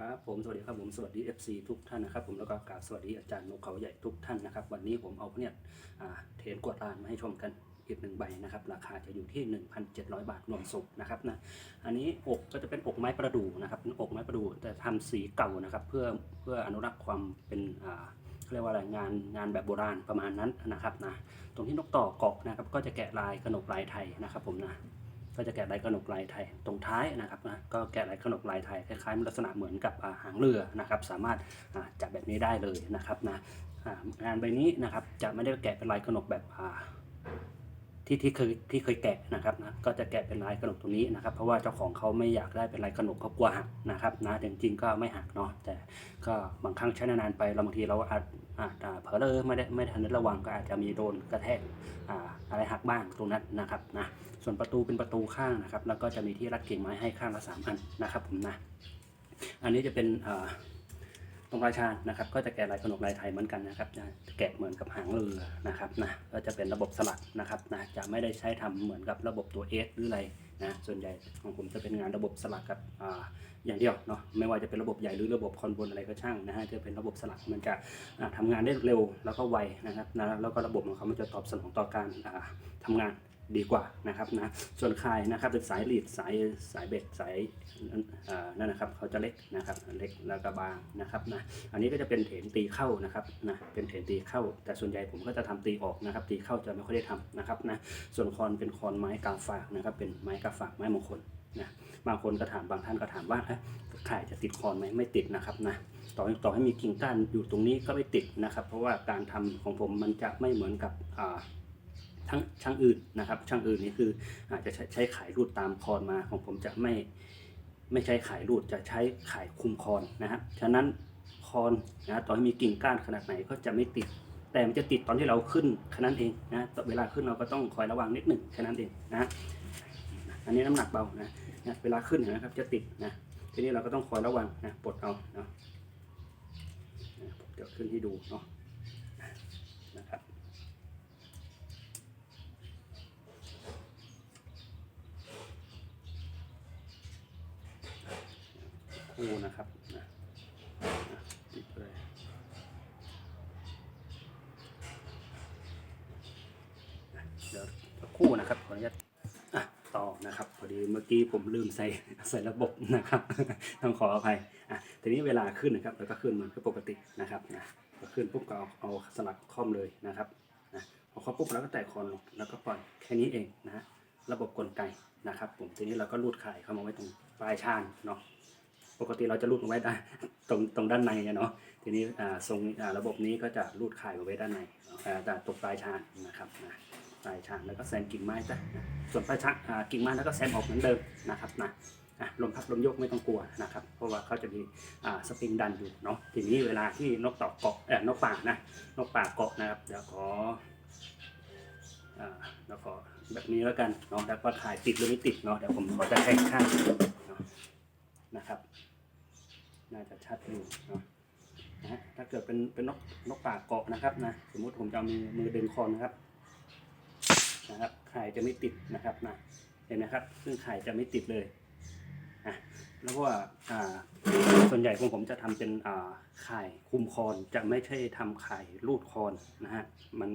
ครับผมสวัสดีครับผมสวัสดี FC ทุกท่านนะครับผมแล้วก็กราบสวัสดีอาจารย์นกเขาใหญ่ทุกท่านนะครับวันนี้ผมเอาเนี่ยเทนกวดลานมาให้ชมกันอีกหนึ่งใบนะครับราคาจะอยู่ที่ 1,700 บาทรวมส่งนะครับนะอันนี้อกก็จะเป็นอกไม้ประดู่นะครับเป็นอกไม้ประดู่แต่ทำสีเก่านะครับเพื่อเพื่ออนุรักษ์ความเป็นอ่าเขาเรียกว่าอะไรงานงานแบบโบราณประมาณนั้นนะครับนะตรงที่นกต่อเกาะนะครับก็จะแกะลายกระหนกลายไทยนะครับผมนะ ก็จะแกะลายกระหนกลายไทยตรงท้ายนะครับนะก็แกะลายกระหนกลายไทยคล้ายๆลักษณะเหมือนกับหางเรือนะครับสามารถจับแบบนี้ได้เลยนะครับนะงานใบนี้นะครับจะไม่ได้แกะเป็นลายกระหนกแบบที่ที่เคยที่เคยแกะนะครับนะก็จะแกะเป็นลายกระหนกตรงนี้นะครับ เพราะว่าเจ้าของเขาไม่อยากได้เป็นลายกระหนกเขากลัวหักนะครับนะจริงๆก็ไม่หักเนาะแต่ก็บางครั้งใช้นานๆไปเราบางทีเราอาจ อาจอ่าเผลอเลยไม่ได้ไม่ทันได้ระวังก็อาจจะมีโดนกระแทกออะไรหักบ้างตรงนั้นนะครับนะส่วนประตูเป็นประตูข้างนะครับ แล้วก็จะมีที่รัดกิ่งไม้ให้ข้างละสามอันนะครับผมนะอันนี้จะเป็นตรงราชานะครับ ก็จะแกะลายขนมลายไทยเหมือนกันนะครับจะแกะเหมือนกับหางเรือนะครับนะก็จะเป็นระบบสลักนะครับนะจะไม่ได้ใช้ทำเหมือนกับระบบตัวเอสหรืออะไร นะส่วนใหญ่ของผมจะเป็นงานระบบสลักกับอ่าอย่างเดียวเนาะไม่ว่าจะเป็นระบบใหญ่หรือระบบคอนบนอะไรก็ช่างนะฮะจะเป็นระบบสลักมันจะอ่าทำางานได้เร็วแล้วก็ไวนะครับนะแล้วก็ระบบของเขามันจะตอบสนองต่อการอ่าทำงาน ดีกว่านะครับนะส่วนคายนะครับเป็นสายลีดสายสายเบ็ดสายนั่นนะครับเขาจะเล็กนะครับเล็กแล้วก็บางนะครับนะอันนี้ก็จะเป็นเถนตีเข้านะครับนะเป็นเถนตีเข้า แต่ส่วนใหญ่ผมก็จะทำตีออกนะครับ ตีเข้าจะไม่ค่อยได้ทำนะครับนะส่วนคอนเป็นคอนไม้กาฝากนะครับ เป็นไม้กาฝากไม้มงคลนะบางคนก็ถามบางท่านก็ถามว่าข่ายจะติดคอนไหมไม่ติดนะครับนะต่อให้ต่อให้มีกิ่งก้านอยู่ตรงนี้ก็ไม่ติดนะครับ เพราะว่าการทำของผมมันจะไม่เหมือนกับอ่า ทั้งช่างอื่นนะครับ ช่างอื่นนี่คืออาจจะใช้ใช้ขายรูดตามคอนมาของผมจะไม่ไม่ใช้ขายรูดจะใช้ขายคุมคอนนะครับฉะนั้นคอนนะต่อให้มีกิ่งก้านขนาดไหนก็จะไม่ติด แต่มันจะติดตอนที่เราขึ้นแค่นั้นเองนะต่อเวลาขึ้นเราก็ต้องคอยระวังนิดหนึ่งแค่นั้นเองนะอันนี้น้ำหนักเบานะนะเวลาขึ้นเห็นะครับจะติดนะทีนี้เราก็ต้องคอยระวังนะปลดเอาเนาะนะผมจะขึ้นให้ดูเนาะนะครับ คู่นะครับนะติดเลยเดี๋ยวสักคู่นะครับขออนุญาตอะต่อนะครับพอดีเมื่อกี้ผมลืมใส่ใส่ระบบนะครับต้องขออภัยอะทีนี้เวลาขึ้นนะครับ แล้วก็ขึ้นเหมือนกับปกตินะครับนะพอขึ้นปุ๊บก็เอาเอาสลักคล่อมเลยนะครับนะพอคล่อมปุ๊บเราก็แตะคอนลงแล้วก็ปล่อยแค่นี้เองนะฮะระบบกลไกนะครับ ผมทีนี้เราก็รูดข่ายเข้ามาไว้ตรงปลายชานเนาะ ปกติเราจะรูดเอาไว้ได้ตรงตรงด้านในเนาะทีนี้อ่าทรงอ่าระบบนี้ก็จะรูดข่ายเอาไว้ด้านในแต่ตกปลายชานนะครับปลายชานแล้วก็แซมกิ่งไม้จ้ะส่วนปลายชานอ่ากิ่งไม้แล้วก็แซมออกเหมือนเดิมนะครับนะอะลมพัดลมโยกไม่ต้องกลัวนะครับ เพราะว่าเขาจะมีอ่าสปริงดันอยู่เนาะทีนี้เวลาที่นกต่อเกาะเออนกป่านะนกป่าเกาะนะครับเดี๋ยวขออ่าแล้วขอแบบนี้แล้วกันเนาะแล้วก็ถ่ายติดหรือไม่ติดเนาะเดี๋ยวผมขอจะแข่งข้างนะครับ น่าจะชัดอยู่เนาะนะฮะถ้าเกิดเป็นเป็นนกนกป่าเกาะนะครับนะสมมุติผมจะเอามือมือดึงคอนนะครับนะครับไข่จะไม่ติดนะครับนะเห็นไหมครับ ซึ่งไข่จะไม่ติดเลยอะแล้วก็อ่าส่วนใหญ่ของผมจะทำเป็นอ่าไข่คุมคอนจะไม่ใช่ทำไข่รูดคอนนะฮะมัน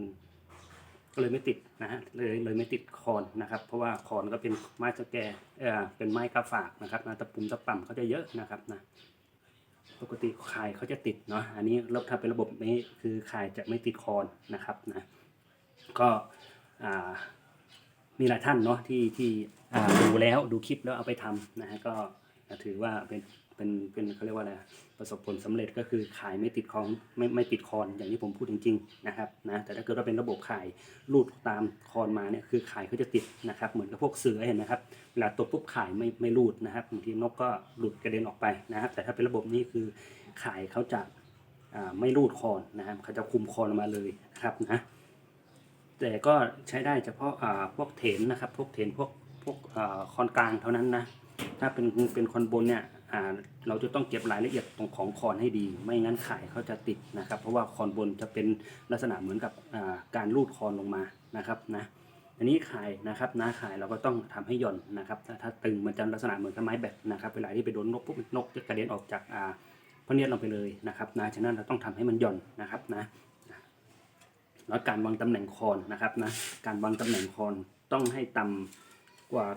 ก็เลยไม่ติดนะฮะเลยเลยไม่ติดคอนนะครับ เพราะว่าคอนก็เป็นไม้สแกเอ่อเป็นไม้กระฝากนะครับนะตะปุ่มตะป่ำเขาจะเยอะนะครับนะ ปกติข่ายเขาจะติดเนาะอันนี้แล้วถ้าเป็นระบบนี้คือข่ายจะไม่ติดคอนนะครับนะก็มีหลายท่านเนาะที่ที่ดูแล้วดูคลิปแล้วเอาไปทำนะฮะก็ถือว่าเป็น เป็นเป็นเขาเรียกว่าอะไรประสบผลสำเร็จก็คือขายไม่ติดคอนไม่ไม่ติดคอนอย่างที่ผมพูดจริงๆนะครับนะแต่ถ้าเกิดว่าเป็นระบบขายรูดตามคอนมาเนี่ยคือขายเขาจะติดนะครับ เหมือนกับพวกเสือเห็นนะครับเวลาตบปุ๊บขายไม่ไม่รูดนะครับบางทีนกก็หลุดกระเด็นออกไปนะครับ แต่ถ้าเป็นระบบนี้คือขายเขาจะไม่รูดคอนนะครับเขาจะคุมคอนมาเลยนะครับนะแต่ก็ใช้ได้เฉพาะพวกเถนนะครับ พวกเถนพวกพวกคอนกลางเท่านั้นนะถ้าเป็นเป็นคอนบนเนี่ย เราจะต้องเก็บรายละเอียดตรงของคอนให้ดี ไม่งั้นขายเขาจะติดนะครับ เพราะว่าคอนบนจะเป็นลักษณะเหมือนกับการรูดคอนลงมานะครับนะอันนี้ขายนะครับนะขายเราก็ต้องทำให้หย่อนนะครับถ้าถ้าตึงมันจะลักษณะเหมือนกับไม้แบตนะครับเวลาที่ไปโดนนกปุ๊บนกจะกระเด็นออกจากอ่าพระเนียดเราไปเลยนะครับนะฉะนั้นเราต้องทำให้มันหย่อนนะครับนะแล้วการวางตำแหน่งคอนนะครับนะการวางตำแหน่งคอนต้องให้ต่ำ กว่า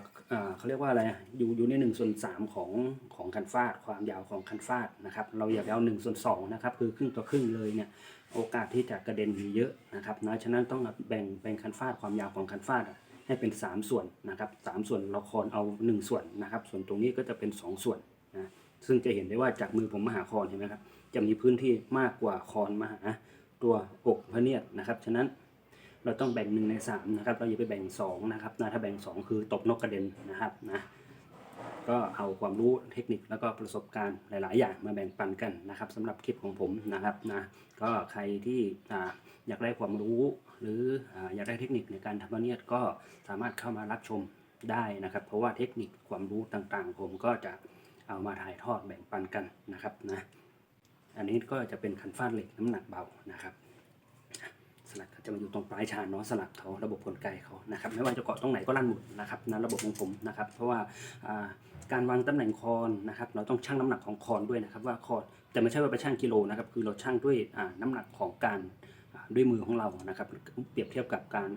เขาเรียกว่าอะไรอยู่อยู่ในหนึ่งส่วนสามของของคันฟาด ความยาวของคันฟาดนะครับ เราอยาไปเอาหนึ่งส่วนสองนะครับ คือครึ่งต่อครึ่งเลยเนี่ยโอกาสที่จะกระเด็นมีเยอะนะครับนะฉะนั้นต้องแบ่งแบ่งคันฟาดความยาวของคันฟาดให้เป็น 3 ส่วนนะครับสามส่วนเราคอนเอา 1 ส่วนนะครับ ส่วนตรงนี้ก็จะเป็น 2 ส่วนนะซึ่งจะเห็นได้ว่าจากมือผมมหาคอนเห็นไหมครับจะมีพื้นที่มากกว่าคอนมหาตัวอกพระเนียดนะครับ ฉะนั้น เราต้องแบ่งหนึ่งในสามนะครับ เราอย่าไปแบ่งสองนะครับนะถ้าแบ่งสองคือตบนกกระเด็นนะครับนะก็เอาความรู้เทคนิคแล้วก็ประสบการณ์หลาย ๆ อย่างมาแบ่งปันกันนะครับสำหรับคลิปของผมนะครับนะก็ใครที่อยากได้ความรู้หรืออยากได้เทคนิคในการทำเนียดก็สามารถเข้ามารับชมได้นะครับ เพราะว่าเทคนิคความรู้ต่าง ๆ ผมก็จะเอามาถ่ายทอดแบ่งปันกันนะครับนะอันนี้ก็จะเป็นคันฟาดเหล็กน้ำหนักเบานะครับ ลักจะมาอยู่ตรงปลายชานเนาะสลักเขาระบบกลไกเขานะครับไม่ว่าจะเกาะตรงไหนก็ลั่นหมดนะครับนะระบบของผมนะครับเพราะว่าการวางตำแหน่งคอนนะครับเราต้องชั่งน้ำหนักของคอนด้วยนะครับว่าคอนแต่ไม่ใช่ว่าไปชั่งกิโลนะครับคือเราชั่งด้วยน้ำหนักของการด้วยมือของเรานะครับเปรียบเทียบกับการ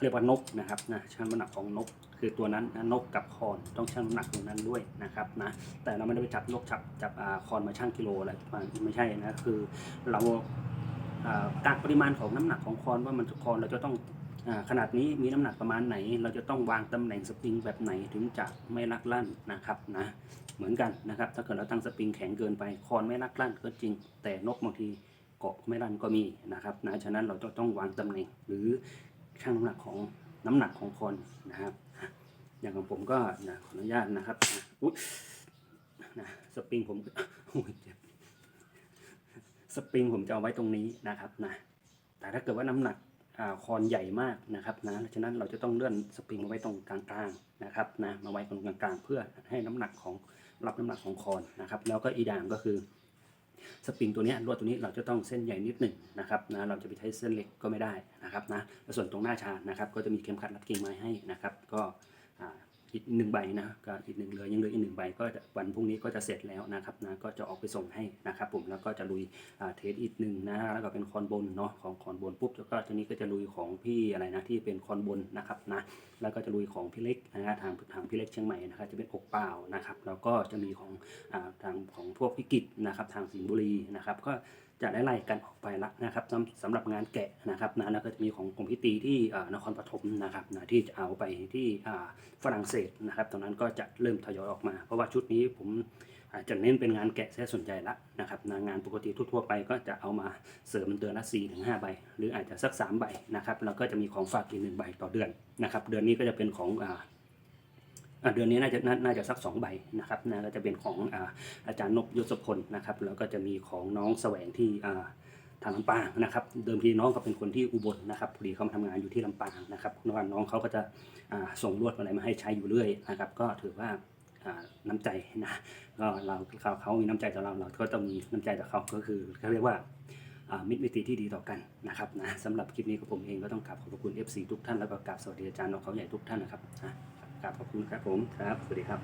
เรียกว่านกนะครับนะชั่งน้ำหนักของนก คือตัวนั้นนกกับคอนต้องชั่งน้ำหนักตรงนั้นด้วยนะครับนะแต่เราไม่ได้ไปจับนกจับจับคอนมาชั่งกิโลอะไรมันไม่ใช่นะคือเรา การปริมาณของน้ำหนักของคอนว่ามันคอนเราจะต้องอขนาดนี้มีน้ำหนักประมาณไหน เราจะต้องวางตำแหน่งสปริงแบบไหนถึงจะไม่ลักลั่นนะครับนะเหมือนกันนะครับ ถ้าเกิดเราตั้งสปริงแข็งเกินไปคอนไม่ลักลั่นก็จริง แต่นกบางทีเกาะไม่ลั่นก็มีนะครับนะฉะนั้นเราจะต้องวางตำแหน่งหรือชั่งน้ำหนักของน้ำหนักของคอนนะครับ อย่างของผมก็นะขออนุญาตนะครับอุ๊ยนะสปริงผมโอ้ยเจ็บ สปริงผมจะเอาไว้ตรงนี้นะครับนะแต่ถ้าเกิดว่าน้ำหนักอาคอนใหญ่มากนะครับนะฉะนั้นเราจะต้องเลื่อนสปริงมาไว้ตรงกลางๆนะครับนะมาไว้ตรงกลางๆ เพื่อให้น้ำหนักของรับน้ำหนักของคอนนะครับแล้วก็อีกอย่างก็คือสปริงตัวนี้ลวดตัวนี้เราจะต้องเส้นใหญ่นิดหนึ่งนะครับนะเราจะไปใช้เส้นเล็กก็ไม่ได้นะครับนะส่วนตรงหน้าชานะครับก็จะมีเข็มขัดรัดกิ่งไม้ให้นะครับ ก็ อีกหนึ่งใบนะก็อีกหนึ่งเหลือยังเหลืออีกหนึ่งใบก็วันพรุ่งนี้ก็จะเสร็จแล้วนะครับนะก็จะออกไปส่งให้นะครับผมแล้วก็จะลุยเทสอีกหนึ่งนะแล้วก็เป็นคอนบนเนาะของคอนบนปุ๊บแล้วก็ทีนี้ก็จะลุยของพี่อะไรนะที่เป็นคอนบนนะครับนะแล้วก็จะลุยของพี่เล็กนะฮะทางทางพี่เล็กเชียงใหม่นะครับจะเป็นอกเปล่านะครับแล้วก็จะมีของทางของพวกพิกิจนะครับทางสิงห์บุรีนะครับก็ จะได้ไล่กันออกไปละนะครับสำสำหรับงานแกะนะครับนะแล้วก็จะมีของกรมพิตีที่นครปฐมนะครับนะที่จะเอาไปที่ฝรั่งเศสนะครับตรงนั้นก็จะเริ่มทยอยออกมา เพราะว่าชุดนี้ผมอาจจะเน้นเป็นงานแกะเสียส่วนใหญ่ละนะครับงานปกติทั่วๆไปก็จะเอามาเสริมเดือนละ4ถึง5ใบ หรืออาจจะสัก 3 ใบนะครับแล้วก็จะมีของฝากอีกหนึ่งใบต่อเดือนนะครับเดือนนี้ก็จะเป็นของ เดือนนี้น่าจะน,น่าจะสักสองใบนะครับนะก็จะเป็นของอาอาจารย์นกยศพลนะครับแล้วก็จะมีของน้องแสวงที่าทางลำปางนะครับ เดิมทีน้องเขาเป็นคนที่อุบลนะครับพอดีเขามาทำงานอยู่ที่ลำปางนะครับน้องน้องเขาก็จะส่งลวดอะไรมาให้ใช้อยู่เรื่อยนะครับ ก็ถือว่าน้ำใจนะก็เราเขาเขามีน้ำใจต่อเราเราก็ต้องมีน้ำใจต่อเขาก็คือเขาเรียกว่ามิตรมิตรีที่ดีต่อกันนะครับนะสำหรับคลิปนี้ก็ผมเองก็ต้องกราบขอบพระคุณ FC ทุกท่านแล้วก็กราบสวัสดีอาจารย์นกเขาใหญ่ทุกท่านนะครับนะ กราบขอบคุณครับผมครับ สวัสดีครับ